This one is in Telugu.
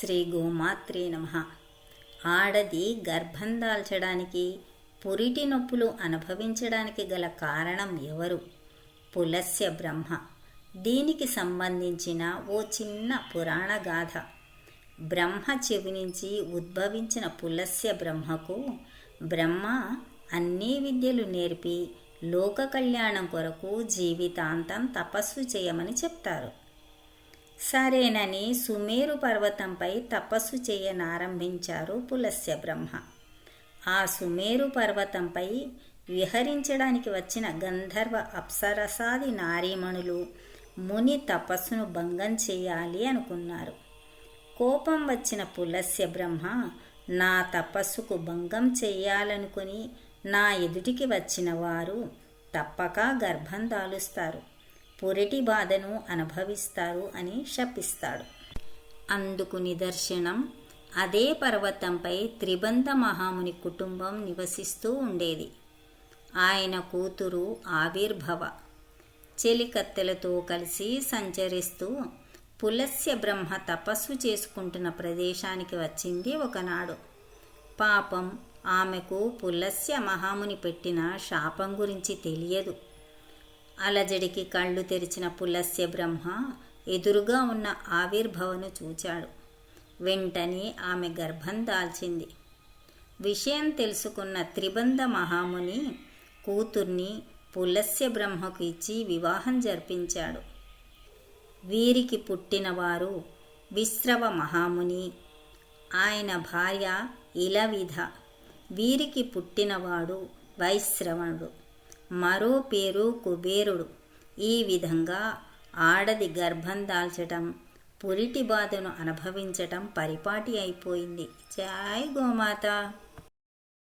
శ్రీ గోమాత్రే నమ. ఆడది గర్భం దాల్చడానికి పురిటి నొప్పులు అనుభవించడానికి గల కారణం ఎవరు? పులస్య బ్రహ్మ. దీనికి సంబంధించిన ఓ చిన్న పురాణ గాథ. బ్రహ్మ చెవి నుంచి ఉద్భవించిన పులస్య బ్రహ్మకు బ్రహ్మ అన్ని విద్యలు నేర్పి లోక కళ్యాణం కొరకు జీవితాంతం తపస్సు చేయమని చెప్తారు. సరేనని సుమేరు పర్వతంపై తపస్సు చేయనారంభించారు పులస్య బ్రహ్మ. ఆ సుమేరు పర్వతంపై విహరించడానికి వచ్చిన గంధర్వ అప్సరసాది నారీమణులు ముని తపస్సును భంగం చేయాలి అనుకున్నారు. కోపం వచ్చిన పులస్య బ్రహ్మ నా తపస్సుకు భంగం చేయాలనుకుని నా ఎదుటికి వచ్చిన వారు తప్పక గర్భం దాలుస్తారు. పొరటి బాధను అనుభవిస్తారు అని శపిస్తాడు. అందుకు నిదర్శనం అదే పర్వతంపై త్రిబంధ మహాముని కుటుంబం నివసిస్తూ ఉండేది. ఆయన కూతురు ఆవిర్భవ. చెలికత్తెలతో కలిసి సంచరిస్తూ పులస్య బ్రహ్మ తపస్సు చేసుకుంటున్న ప్రదేశానికి వచ్చింది ఒకనాడు. పాపం ఆమెకు పులస్య మహాముని పెట్టిన శాపం గురించి తెలియదు. అలజడికి కళ్ళు తెరిచిన పులస్య బ్రహ్మ ఎదురుగా ఉన్న ఆవిర్భవను చూచాడు. వెంటనే ఆమె గర్భం దాల్చింది. విషయం తెలుసుకున్న త్రిబంధ మహాముని కూతుర్ని పులస్య బ్రహ్మకు ఇచ్చి వివాహం జరిపించాడు. వీరికి పుట్టినవారు విశ్రవ మహాముని. ఆయన భార్య ఇలవిధ. వీరికి పుట్టినవాడు వైశ్రవణుడు. మరో పేరు కుబేరుడు. ఈ విధంగా ఆడది గర్భం దాల్చటం పురిటి బాధను అనుభవించటం పరిపాటి అయిపోయింది. జై గోమాత.